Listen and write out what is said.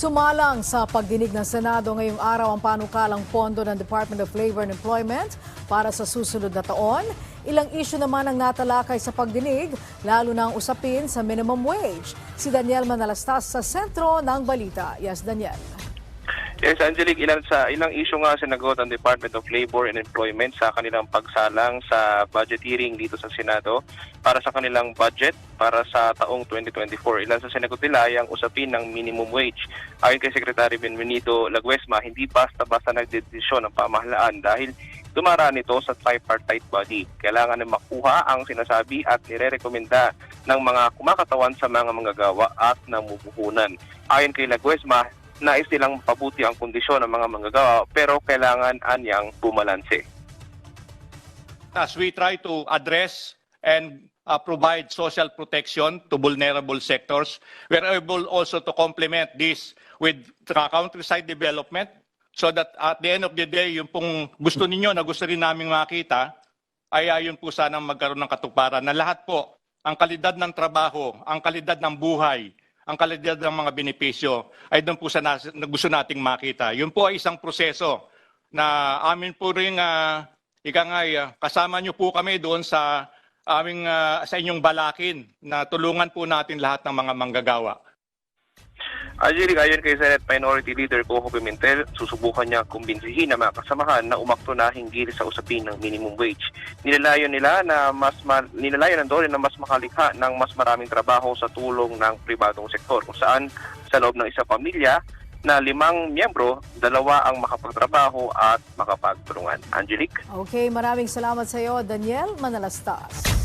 Sumalang sa pagdinig ng Senado ngayong araw ang panukalang pondo ng Department of Labor and Employment para sa susunod na taon. Ilang isyu naman ang natalakay sa pagdinig, lalo na ang usapin sa minimum wage. Si Daniel Manalastas sa sentro ng balita. Yes, Daniel. Yes, Angelique, ilan sa ilang isyu nga sinagot ang Department of Labor and Employment sa kanilang pagsalang sa budget hearing dito sa Senado para sa kanilang budget para sa taong 2024. Ilan sa sinagot nila ay ang usapin ng minimum wage. Ayon kay Secretary Benvenito Laguesma, hindi basta-basta nagdedesisyon ng pamahalaan dahil dumaraan ito sa tripartite body. Kailangan na makuha ang sinasabi at nire-rekomenda ng mga kumakatawan sa mga manggagawa at namumuhunan. Ayon kay Laguesma, nais nilang mapabuti ang kondisyon ng mga manggagawa pero kailangan anyang bumalanse. as we try to address and uh, provide social protection to vulnerable sectors, we're able also to complement this with countryside development so that at the end of the day, yung pong gusto ninyo na gusto rin namin makita, ay ayun po sanang magkaroon ng katuparan na lahat po, ang kalidad ng trabaho, ang kalidad ng buhay, ang kalidad ng mga benepisyo ay doon po sa na gusto nating makita. Yun po ay isang proseso na amin po rin uh, ika nga ah, kasama niyo po kami doon sa aming ah, sa inyong balakin na tulungan po natin lahat ng mga manggagawa. Angelic, ayon kay Senate Minority Leader Cojo Pimentel, susubukan niya kumbinsihin ang mga kasamahan na umakto na hinggil sa usapin ng minimum wage. Nilalayon nila na mas ma- nilalayon ng Dole na mas makalikha ng mas maraming trabaho sa tulong ng pribadong sektor kung saan sa loob ng isang pamilya na limang miyembro, dalawa ang makapagtrabaho at makapagtulungan. Angelic? Okay, maraming salamat sa iyo, Daniel Manalastas.